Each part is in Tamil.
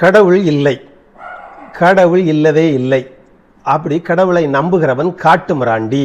கடவுள் இல்லை. கடவுள் இல்லவே இல்லை. அப்படி கடவுளை நம்புகிறவன் காட்டு மிராண்டி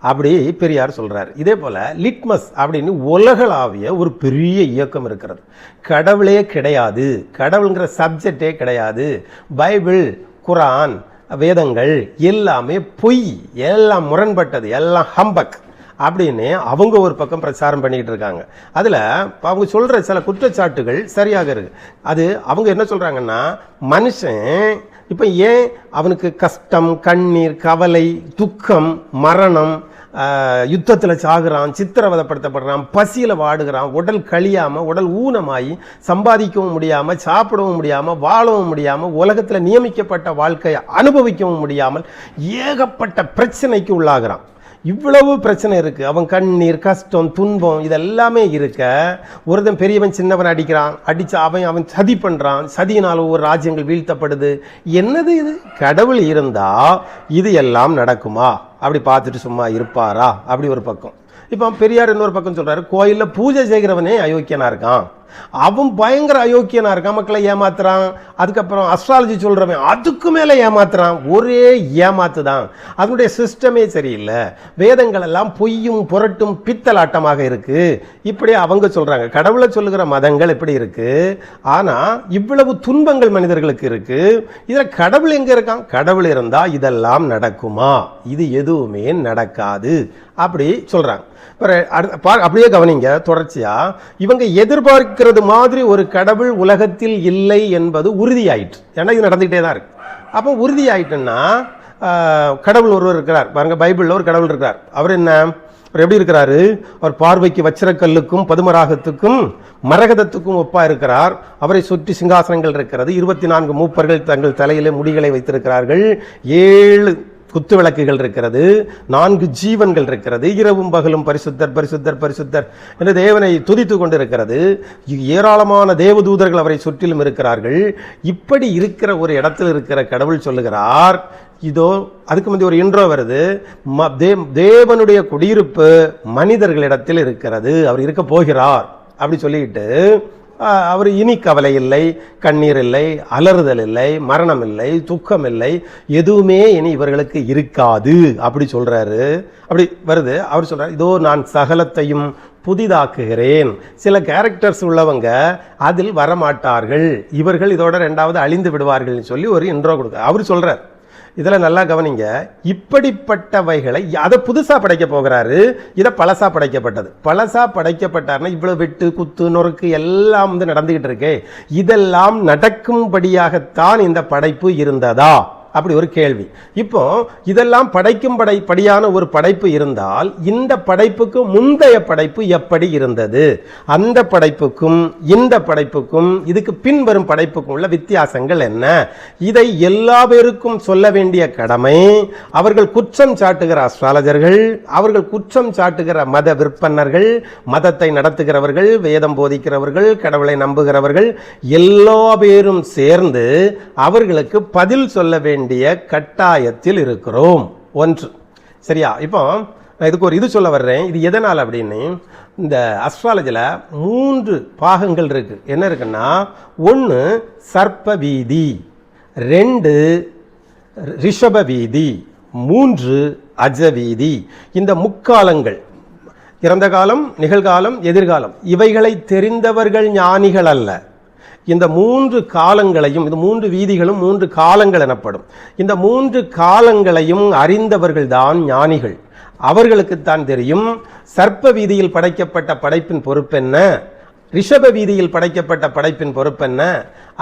அப்படி பெரியார் சொல்கிறார் இதே போல் லிட்மஸ் அப்படின்னு உலகளாவிய ஒரு பெரிய இயக்கம் இருக்கிறது. கடவுளே கிடையாது. கடவுளுங்கிற சப்ஜெக்டே கிடையாது. பைபிள் குரான் வேதங்கள் எல்லாமே பொய் எல்லாம் முரண்பட்டது எல்லாம் ஹம்பக். அப்படின்னு அவங்க ஒரு பக்கம் பிரச்சாரம் பண்ணிக்கிட்டு இருக்காங்க. அதில் அவங்க சொல்கிற சில குற்றச்சாட்டுகள் சரியாக இருக்குது அது அவங்க என்ன சொல்கிறாங்கன்னா மனுஷன் இப்போ ஏன் அவனுக்கு கஷ்டம் கண்ணீர் கவலை துக்கம் மரணம் யுத்தத்தில் சாகுறான் சித்திரவதப்படுத்தப்படுறான் பசியில் வாடுகிறான் உடல் கழியாமல் உடல் ஊனமாகி சம்பாதிக்கவும் முடியாமல் சாப்பிடவும் முடியாமல் வாழவும் முடியாமல் உலகத்தில் நியமிக்கப்பட்ட வாழ்க்கையை அனுபவிக்கவும் முடியாமல் ஏகப்பட்ட பிரச்சனைக்கு உள்ளாகிறான். இவ்வளவு பிரச்சனை இருக்குது அவன் கண்ணீர் கஷ்டம் துன்பம் இதெல்லாமே இருக்க ஒருத்தன் பெரியவன் சின்னவன் அடிக்கிறான் அடித்து அவன் அவன் சதி பண்ணுறான் சதியினால் ஒவ்வொரு ராஜ்யங்கள் வீழ்த்தப்படுது. என்னது இது? கடவுள் இருந்தால் இது எல்லாம் நடக்குமா? அப்படி பார்த்துட்டு சும்மா இருப்பாரா? அப்படி ஒரு பக்கம். இப்போ பெரியார் இன்னொரு பக்கம் சொல்கிறாரு கோயிலில் பூஜை செய்கிறவனே அயோக்கியனா இருக்கான். அவன் பயங்கர அயோக்கியனா இருக்கான் மக்களை ஏமாத்துறான். அதுக்கப்புறம் அஸ்ட்ராலஜி சொல்கிறவன் அதுக்கு மேலே ஏமாத்துறான். ஒரே ஏமாத்து தான் அதனுடைய சிஸ்டமே சரியில்லை. வேதங்கள் எல்லாம் பொய்யும் புரட்டும் பித்தலாட்டமாக இருக்குது இப்படி அவங்க சொல்கிறாங்க கடவுளை சொல்லுகிற மதங்கள் இப்படி இருக்கு. ஆனால் இவ்வளவு துன்பங்கள் மனிதர்களுக்கு இருக்குது இதில் கடவுள் எங்கே இருக்கான்? கடவுள் இருந்தால் இதெல்லாம் நடக்குமா? இது எதுவுமே நடக்காது. அப்படி சொல்கிறாங்க அடுத்த- அப்படியே கவனிங்க. தொடர்ச்சியாக இவங்க இருக்கிறது மாதிரி ஒரு கடவுள் உலகத்தில் இல்லை என்பது உறுதியாயிற்று. ஏன்னா இது நடந்துகிட்டே தான் இருக்கு. அப்போ உறுதியாயிட்டுன்னா கடவுள் ஒருவர் இருக்கிறார். பாருங்க பைபிளில் ஒரு கடவுள் இருக்கிறார். அவர் என்ன? அவர் எப்படி இருக்கிறாரு? அவர் பார்வைக்கு வச்சிரக்கல்லுக்கும் பதுமராகத்துக்கும் மரகதத்துக்கும் ஒப்பா இருக்கிறார். அவரை சுற்றி சிங்காசனங்கள் இருக்கிறது. இருபத்தி நான்கு மூப்பர்கள் தங்கள் தலையிலே முடிகளை வைத்திருக்கிறார்கள். ஏழு குத்து விளக்குகள் இருக்கிறது நான்கு ஜீவன்கள் இருக்கிறது இரவும் பகலும் பரிசுத்தர் பரிசுத்தர் பரிசுத்தர் என்று தேவனை துதித்து கொண்டிருக்கிறது. ஏராளமான தேவதூதர்கள் அவரை சுற்றிலும் இருக்கிறார்கள். இப்படி இருக்கிற ஒரு இடத்தில் இருக்கிற கடவுள் சொல்லுகிறார் இதோ அதுக்கு முந்தைய ஒரு இன்றோ வருது. ம- தே- தேவனுடைய குடியிருப்பு மனிதர்களிடத்தில் இருக்கிறது அவர் இருக்க போகிறார் அப்படி சொல்லிட்டு அவர் இனி கவலை இல்லை கண்ணீர் இல்லை அலறுதல் இல்லை மரணம் இல்லை துக்கம் இல்லை எதுவுமே இனி இவர்களுக்கு இருக்காது. அப்படி சொல்கிறாரு அப்படி வருது. அவர் சொல்கிறார் இதோ நான் சகலத்தையும் புதிதாக்குகிறேன். சில கேரக்டர்ஸ் உள்ளவங்க அதில் வரமாட்டார்கள். இவர்கள் இதோட ரெண்டாவது அழிந்து விடுவார்கள்னு சொல்லி ஒரு இன்ட்ரோ கொடுக்க அவர் சொல்கிறார் இதில் நல்லா கவனிங்க. இப்படிப்பட்டவைகளை அதை புதுசாக படைக்க போகிறாரு. இதை பழசா படைக்கப்பட்டது. பழசாக படைக்கப்பட்டார்னா இவ்வளோ வெட்டு குத்து நொறுக்கு எல்லாம் வந்து நடந்துக்கிட்டு இருக்கே. இதெல்லாம் நடக்கும்படியாகத்தான் இந்த படைப்பு இருந்ததா? அப்படி ஒரு கேள்வி. இப்போ இதெல்லாம் படைக்கும் படை படியான ஒரு படைப்பு இருந்தால் இந்த படைப்புக்கு முந்தைய படைப்பு எப்படி இருந்தது? அந்த படைப்புக்கும் இந்த படைப்புக்கும் இதுக்கு பின்வரும் படைப்புக்கும் உள்ள வித்தியாசங்கள் என்ன? இதை எல்லா பேருக்கும் சொல்ல வேண்டிய கடமை அவர்கள் குற்றம் சாட்டுகிற அஸ்ட்ராலஜர்கள் அவர்கள் குற்றம் சாட்டுகிற மத விற்பனர்கள் மதத்தை நடத்துகிறவர்கள் வேதம் போதிக்கிறவர்கள் கடவுளை நம்புகிறவர்கள் எல்லா பேரும் சேர்ந்து அவர்களுக்கு பதில் சொல்ல வேண்டிய வேண்டிய கட்டாயத்தில் இருக்கிறோம். ஒன்று. சரியா? இப்போ நான் இதுக்கு ஒரு இது சொல்ல வர்றேன். இது எதனால் அப்படின்னு? இந்த அஸ்ட்ராலஜியில் மூன்று பாகங்கள் இருக்குது என்ன இருக்குன்னா ஒன்று சர்ப்ப வீதி ரெண்டு ரிஷப வீதி மூன்று அஜவீதி இந்த முக்காலங்கள் இறந்த காலம் நிகழ்காலம் எதிர்காலம் இவைகளை தெரிந்தவர்கள் ஞானிகள் அல்ல. இந்த மூன்று காலங்களையும் இந்த மூன்று வீதிகளும் மூன்று காலங்கள் எனப்படும். இந்த மூன்று காலங்களையும் அறிந்தவர்கள் தான் ஞானிகள். அவர்களுக்குத்தான் தெரியும் சர்ப்ப வீதியில் படைக்கப்பட்ட படைப்பின் பொறுப்பென்ன? ரிஷப வீதியில் படைக்கப்பட்ட படைப்பின் பொறுப்பென்ன?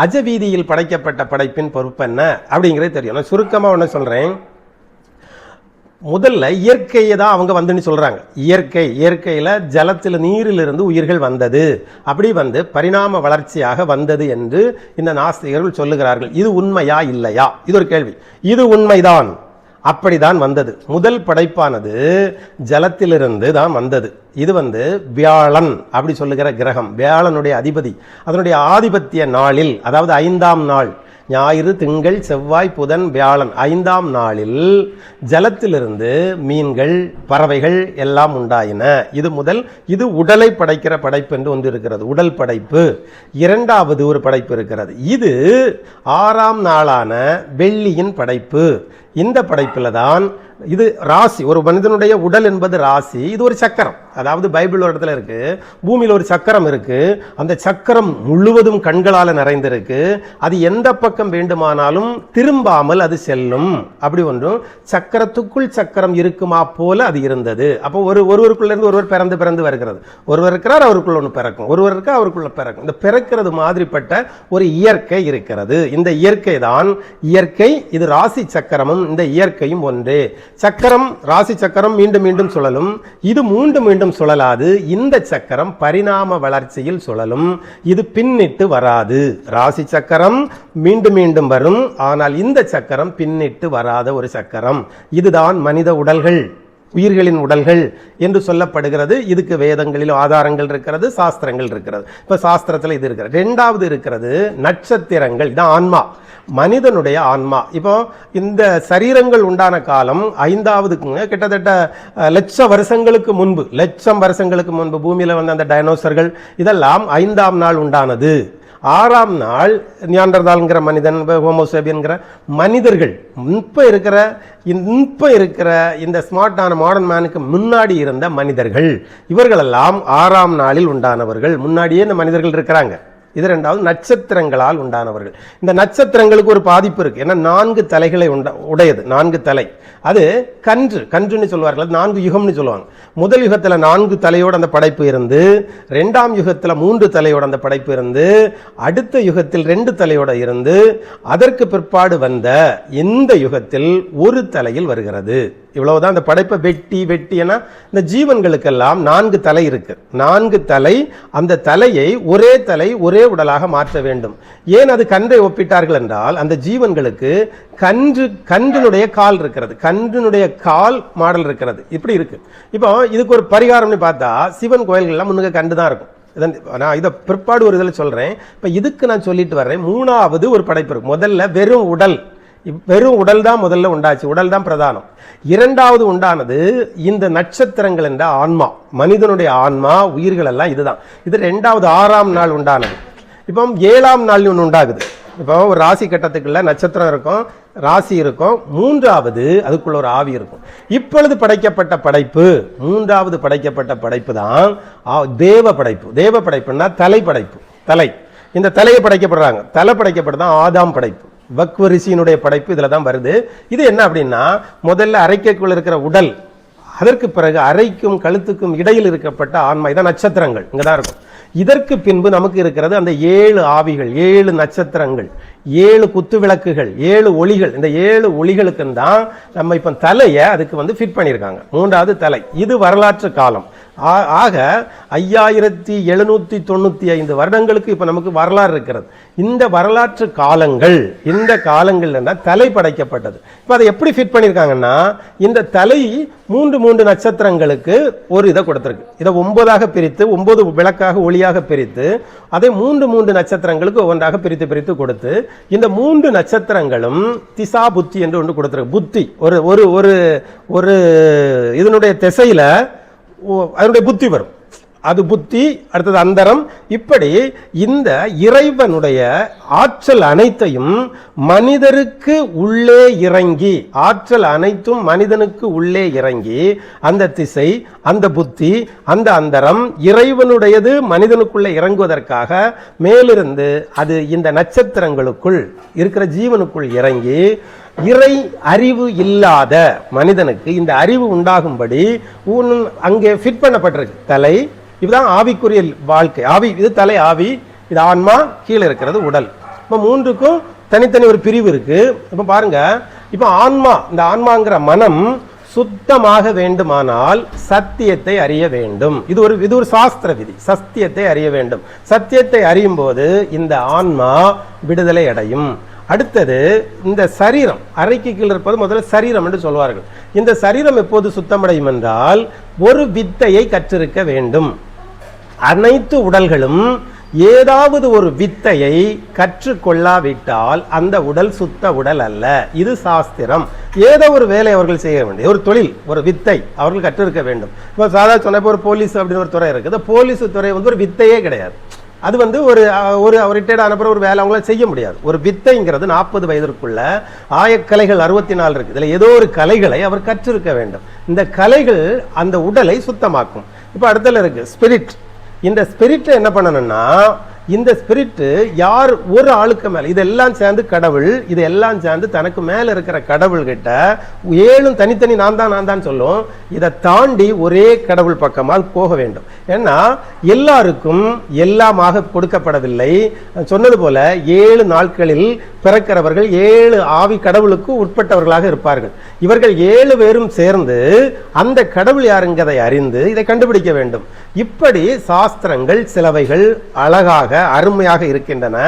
அஜ வீதியில் படைக்கப்பட்ட படைப்பின் பொறுப்பென்ன? அப்படிங்கிறது தெரியும். நான் சுருக்கமாக ஒன்று சொல்கிறேன் முதல்ல இயற்கையை தான் அவங்க வந்துன்னு சொல்கிறாங்க இயற்கை இயற்கையில் ஜலத்தில் நீரிலிருந்து உயிர்கள் வந்தது. அப்படி வந்து பரிணாம வளர்ச்சியாக வந்தது என்று இந்த நாஸ்திகர்கள் சொல்லுகிறார்கள். இது உண்மையா இல்லையா? இது ஒரு கேள்வி. இது உண்மைதான். அப்படிதான் வந்தது. முதல் படைப்பானது ஜலத்திலிருந்து தான் வந்தது. இது வந்து வியாழன் அப்படி சொல்லுகிற கிரகம். வியாழனுடைய அதிபதி. அதனுடைய ஆதிபத்திய நாளில் அதாவது ஐந்தாம் நாள் ஞாயிறு திங்கள் செவ்வாய் புதன் வியாழன். ஐந்தாம் நாளில் ஜலத்திலிருந்து மீன்கள் பறவைகள் எல்லாம் உண்டாயின. இது முதல் இது உடலை படைக்கிற படைப்பு என்று ஒன்று இருக்கிறது. உடல் படைப்பு. இரண்டாவது ஒரு படைப்பு இருக்கிறது. இது ஆறாம் நாளான வெள்ளியின் படைப்பு. இந்த படைப்பில் தான் இது ராசி. ஒரு மனிதனுடைய உடல் என்பது ராசி. இது ஒரு சக்கரம். அதாவது பைபிள் ஒரு இடத்துல இருக்குது பூமியில் ஒரு சக்கரம் இருக்குது அந்த சக்கரம் முழுவதும் கண்களால் நிறைந்திருக்கு. அது எந்த பக்கம் வேண்டுமானாலும் திரும்பாமல் அது செல்லும். அப்படி ஒன்றும் சக்கரத்துக்குள் சக்கரம் இருக்குமா போல அது இருந்தது. அப்போ ஒரு ஒருவருக்குள்ளேருந்து ஒருவர் பிறந்து பிறந்து வருகிறது. ஒருவர் இருக்கிறார் அவருக்குள்ள ஒன்று பிறக்கும். ஒருவர் இருக்கா அவருக்குள்ள பிறக்கும். இந்த பிறக்கிறது மாதிரிப்பட்ட ஒரு இயற்கை இருக்கிறது. இந்த இயற்கை தான் இயற்கை. இது ராசி சக்கரமும் இந்த இயற்கையும் ஒன்றே. சக்கரம் ராசி சக்கரம் மீண்டும் மீண்டும் சுழலும். இது மீண்டும் மீண்டும் சுழலாது. இந்த சக்கரம் பரிணாம வளர்ச்சியில் சுழலும். இது பின்னிட்டு வராது. ராசி சக்கரம் மீண்டும் மீண்டும் வரும். ஆனால் இந்த சக்கரம் பின்னிட்டு வராத ஒரு சக்கரம். இதுதான் மனித உடல்கள். உயிர்களின் உடல்கள் என்று சொல்லப்படுகிறது. இதுக்கு வேதங்களில் ஆதாரங்கள் இருக்கிறது சாஸ்திரங்கள் இருக்கிறது. இப்போ சாஸ்திரத்தில் இது இருக்கிறது. ரெண்டாவது இருக்கிறது நட்சத்திரங்கள். இதான் ஆன்மா. மனிதனுடைய ஆன்மா. இப்போ இந்த சரீரங்கள் உண்டான காலம் ஐந்தாவதுக்குங்க. கிட்டத்தட்ட லட்ச வருஷங்களுக்கு முன்பு லட்சம் வருஷங்களுக்கு முன்பு பூமியில் வந்த அந்த டைனோசர்கள் இதெல்லாம் ஐந்தாம் நாள் உண்டானது. ஆறாம் நாள் நியாண்டர்தால்ங்கிற மனிதன் ஹோமோசேபியன்கிற மனிதர்கள் இப்போ இருக்கிற இப்போ இருக்கிற இந்த ஸ்மார்ட்டான மாடர்ன் மேனுக்கு முன்னாடி இருந்த மனிதர்கள் இவர்களெல்லாம் ஆறாம் நாளில் உண்டானவர்கள். முன்னாடியே இந்த மனிதர்கள் இருக்கிறாங்க. இது ரெண்டாவது நட்சத்திரங்களால் உண்டானவர்கள். இந்த நட்சத்திரங்களுக்கு ஒரு பாதிப்பு இருக்கு. ஏன்னா நான்கு தலைகளை உண்டா உடையது. நான்கு தலை. அது கன்று. கன்றுன்னு சொல்லுவார்கள் அது நான்கு யுகம்னு சொல்லுவாங்க. முதல் யுகத்தில் நான்கு தலையோட அந்த படைப்பு இருந்து ரெண்டாம் யுகத்தில் மூன்று தலையோட அந்த படைப்பு இருந்து அடுத்த யுகத்தில் ரெண்டு தலையோட இருந்து அதற்கு பிற்பாடு வந்த இந்த யுகத்தில் ஒரு தலையில் வருகிறது. இவ்வளவுதான் அந்த படைப்பை வெட்டி வெட்டினா இந்த ஜீவன்களுக்கெல்லாம் நான்கு தலை இருக்கு. நான்கு தலை அந்த தலையை ஒரே தலை ஒரே உடலாக மாற்ற வேண்டும். ஏன் அது கன்றை ஒப்பிட்டார்கள் என்றால் அந்த ஜீவன்களுக்கு கன்று கன்றினுடைய கால் இருக்கிறது. கன்றினுடைய கால் மாடல் இருக்கிறது. இப்படி இருக்கு. இப்போ இதுக்கு ஒரு பரிகாரம்னு பார்த்தா சிவன் கோயில்கள்லாம் முன்னுக்கு கண்டு தான் இருக்கும். இதன் நான் இதை பிற்பாடு ஒரு இதில் சொல்கிறேன் இப்போ இதுக்கு நான் சொல்லிட்டு வர்றேன். மூணாவது ஒரு படைப்பு இருக்கு. முதல்ல வெறும் உடல். வெறும் உடல் தான் முதல்ல உண்டாச்சு உடல் தான் பிரதானம். இரண்டாவது உண்டானது இந்த நட்சத்திரங்கள் என்ற ஆன்மா மனிதனுடைய ஆன்மா உயிர்கள் எல்லாம் இதுதான். இது ரெண்டாவது ஆறாம் நாள் உண்டானது. இப்போ ஏழாம் நாள் ஒன்று உண்டாகுது. இப்போ ஒரு ராசி கட்டத்துக்குள்ள நட்சத்திரம் இருக்கும் ராசி இருக்கும் மூன்றாவது அதுக்குள்ள ஒரு ஆவி இருக்கும். இப்பொழுது படைக்கப்பட்ட படைப்பு மூன்றாவது படைக்கப்பட்ட படைப்பு தான் ஆ- தேவ படைப்பு. தேவ படைப்புன்னா தலை படைப்பு தலை. இந்த தலையை படைக்கப்படுறாங்க. தலை படைக்கப்படுதான் ஆதாம் படைப்பு. பக்வரிசியினுடைய படைப்பு இதில் தான் வருது. இது என்ன அப்படின்னா முதல்ல அரைக்கைக்குள் இருக்கிற உடல் அதற்கு பிறகு அரைக்கும் கழுத்துக்கும் இடையில் இருக்கப்பட்ட ஆன்மா இதான் நட்சத்திரங்கள். இங்கே தான் இருக்கும். இதற்கு பின்பு நமக்கு இருக்கிறது அந்த ஏழு ஆவிகள் ஏழு நட்சத்திரங்கள் ஏழு குத்து விளக்குகள் ஏழு ஒளிகள். இந்த ஏழு ஒளிகளுக்கும் தான் நம்ம இப்போ தலையை அதுக்கு வந்து ஃபிட் பண்ணியிருக்காங்க. மூன்றாவது தலை. இது வரலாற்று காலம். ஆக ஐயாயிரத்தி எழுநூற்றி தொண்ணூற்றி ஐந்து வருடங்களுக்கு இப்போ நமக்கு வரலாறு இருக்கிறது. இந்த வரலாற்று காலங்கள் இந்த காலங்கள்னா தலை படைக்கப்பட்டது. இப்போ அதை எப்படி ஃபிட் பண்ணியிருக்காங்கன்னா இந்த தலை மூன்று மூன்று நட்சத்திரங்களுக்கு ஒரு இதை கொடுத்துருக்கு. இதை ஒன்பதாக பிரித்து ஒன்பது விளக்காக ஒளியாக பிரித்து அதை மூன்று மூன்று நட்சத்திரங்களுக்கு ஒவ்வொன்றாக பிரித்து பிரித்து கொடுத்து இந்த மூன்று நட்சத்திரங்களும் திசா புத்தி என்று ஒன்று கொடுத்துருக்கு. புத்தி. ஒரு ஒரு ஒரு ஒரு இதனுடைய திசையில் அதனுடைய புத்தி வரும். அது புத்தி அடுத்தது அந்தரம். இப்படி இந்த இறைவனுடைய ஆற்றல் அனைத்தையும் மனிதருக்கு உள்ளே இறங்கி ஆற்றல் அனைத்தும் மனிதனுக்கு உள்ளே இறங்கி அந்த திசை அந்த புத்தி அந்த அந்தரம் இறைவனுடையது மனிதனுக்குள்ளே இறங்குவதற்காக மேலிருந்து அது இந்த நட்சத்திரங்களுக்குள் இருக்கிற ஜீவனுக்குள் இறங்கி இறை அறிவு இல்லாத மனிதனுக்கு இந்த அறிவு உண்டாகும்படி உன் அங்கே ஃபிட் பண்ணப்பட்டிருக்கு. தலை இதுதான் ஆவிக்குரிய வாழ்க்கை. ஆவி இது தலை ஆவி இது ஆன்மா கீழே இருக்கிறது உடல். இப்போ மூன்றுக்கும் தனித்தனி ஒரு பிரிவு இருக்கு. இப்போ பாருங்க இப்போ ஆன்மா இந்த ஆன்மாங்கிற மனம் சுத்தமாக வேண்டுமானால் சத்தியத்தை அறிய வேண்டும். இது ஒரு இது ஒரு சாஸ்திர விதி. சத்தியத்தை அறிய வேண்டும். சத்தியத்தை அறியும் போது இந்த ஆன்மா விடுதலை அடையும். அடுத்தது இந்த சரீரம் அறைக்கு கீழ் இருப்பது முதல்ல சரீரம் என்று சொல்வார்கள். இந்த சரீரம் எப்போது சுத்தமடையும் என்றால் ஒரு வித்தையை கற்றிருக்க வேண்டும். அனைத்து உடல்களும் ஏதாவது ஒரு வித்தையை கற்றுக்கொள்ளாவிட்டால் அந்த உடல் சுத்த உடல் அல்ல. இது சாஸ்திரம். ஏதோ ஒரு வேலை அவர்கள் செய்ய வேண்டும் ஒரு தொழில் ஒரு வித்தை அவர்கள் கற்றிருக்க வேண்டும். இப்போ சாதாரண சொன்ன இப்போ ஒரு போலீஸ் அப்படின்னு ஒரு துறை இருக்குது. போலீஸ் துறை வந்து ஒரு வித்தையே கிடையாது. அது வந்து ஒரு ஒரு ரிட்டையர்ட் ஆனப்புறம் ஒரு வேலை அவங்களால செய்ய முடியாது. ஒரு வித்தைங்கிறது நாற்பது வயதிற்குள்ள ஆயக்கலைகள் அறுபத்தி நாலு இருக்கு. இதில் ஏதோ ஒரு கலைகளை அவர் கற்றிருக்க வேண்டும். இந்த கலைகள் அந்த உடலை சுத்தமாக்கும். இப்போ அடுத்தல இருக்கு ஸ்பிரிட் இந்த ஸ்பிரிட்டை என்ன பண்ணணும்னா இந்த ஸ்பிரிட்டு யார் ஒரு ஆளுக்கு மேலே இதெல்லாம் சேர்ந்து கடவுள் இதெல்லாம் சேர்ந்து தனக்கு மேலே இருக்கிற கடவுள்கிட்ட ஏழும் தனித்தனி நான் தான் நான் தான் சொல்லும். இதை தாண்டி ஒரே கடவுள் பக்கமாக போக வேண்டும். ஏன்னா எல்லாருக்கும் எல்லாமாக கொடுக்கப்படவில்லை. சொன்னது போல ஏழு நாட்களில் பிறக்கிறவர்கள் ஏழு ஆவி கடவுளுக்கு உட்பட்டவர்களாக இருப்பார்கள். இவர்கள் ஏழு பேரும் சேர்ந்து அந்த கடவுள் யாருங்கிறதை அறிந்து இதை கண்டுபிடிக்க வேண்டும். இப்படி சாஸ்திரங்கள் சிலவைகள் அழகாக அருமையாக இருக்கின்றன.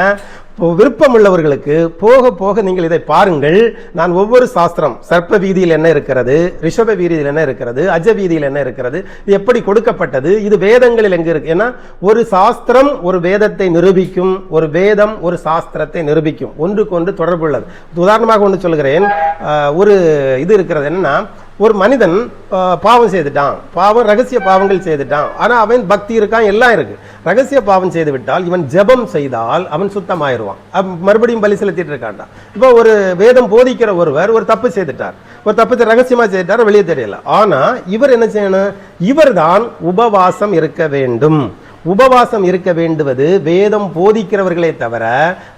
விருப்பம் விருப்பமுள்ளவர்களுக்கு போக போக நீங்கள் இதை பாருங்கள். நான் ஒவ்வொரு சாஸ்திரம் சர்ப்ப வீதியில் என்ன இருக்கிறது ரிஷப வீதியில் என்ன இருக்கிறது அஜ வீதியில் என்ன இருக்கிறது இது எப்படி கொடுக்கப்பட்டது இது வேதங்களில் எங்க இருக்கு? ஏன்னா ஒரு சாஸ்திரம் ஒரு வேதத்தை நிரூபிக்கும் ஒரு வேதம் ஒரு சாஸ்திரத்தை நிரூபிக்கும். ஒன்றுக்கு ஒன்று தொடர்புள்ளது. உதாரணமாக ஒன்று சொல்கிறேன். ஒரு இது இருக்கிறது என்னன்னா ஒரு மனிதன் பாவம் செய்துட்டான். பாவம் ரகசிய பாவங்கள் செய்துட்டான். ஆனால் அவன் பக்தி இருக்கான் எல்லாம் இருக்கு. ரகசிய பாவம் செய்து விட்டால் இவன் ஜெபம் செய்தால் அவன் சுத்தமாயிருவான். மறுபடியும் பலி செலுத்திட்டு இருக்கான்டா. இப்போ ஒரு வேதம் போதிக்கிற ஒருவர் ஒரு தப்பு செய்துட்டார். ஒரு தப்பு ரகசியமாக செய்துட்டார் வெளியே தெரியல. ஆனால் இவர் என்ன செய்யணும்? இவர்தான் உபவாசம் இருக்க வேண்டும். உபவாசம் இருக்க வேண்டுவது வேதம் போதிக்கிறவர்களே தவிர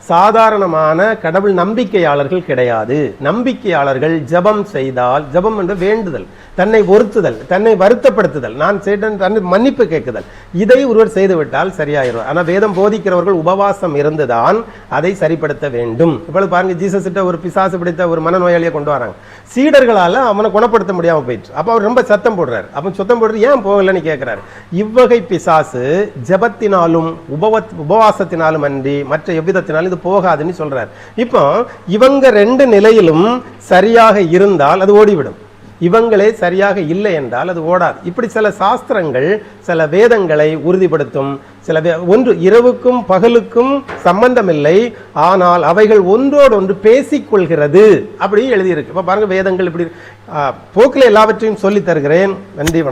சாதாரணமான கடவுள் நம்பிக்கையாளர்கள் கிடையாது. நம்பிக்கையாளர்கள் ஜெபம் செய்தால் ஜெபம் என்று வேண்டுதல் தன்னை ஒருத்துதல் தன்னை வருத்தப்படுத்துதல் நான் செய்தேன் தன்னை மன்னிப்பு கேட்குதல் இதை ஒருவர் செய்துவிட்டால் சரியாயிரும். ஆனால் வேதம் போதிக்கிறவர்கள் உபவாசம் இருந்துதான் அதை சரிப்படுத்த வேண்டும். இப்பொழுது பாருங்க ஜீசஸ் கிட்ட ஒரு பிசாசு பிடித்த ஒரு மனநோயாளியை கொண்டு வராங்க. சீடர்களால் அவனை குணப்படுத்த முடியாமல் போயிடுச்சு. அப்போ அவர் ரொம்ப சத்தம் போடுறாரு. அப்போ சத்தம் போடுறது ஏன் போகலன்னு கேட்குறாரு இவ்வகை பிசாசு ஜபத்தினாலும் உபவ உபவாசத்தினாலும் அன்றி மற்ற எவ்விதத்தினாலும் இது போகாதுன்னு சொல்றாரு. இப்போ இவங்க ரெண்டு நிலையிலும் சரியாக இருந்தால் அது ஓடிவிடும். இவங்களே சரியாக இல்லை என்றால் அது ஓடாது. இப்படி சில சாஸ்திரங்கள் சில வேதங்களை உறுதிப்படுத்தும். சில ஒன்று இரவுக்கும் பகலுக்கும் சம்பந்தமில்லை. ஆனால் அவைகள் ஒன்றோடு ஒன்று பேசிக்கொள்கிறது அப்படி எழுதியிருக்கு. இப்போ பாருங்க வேதங்கள் இப்படி போக்கில் எல்லாவற்றையும் சொல்லி தருகிறேன். நன்றி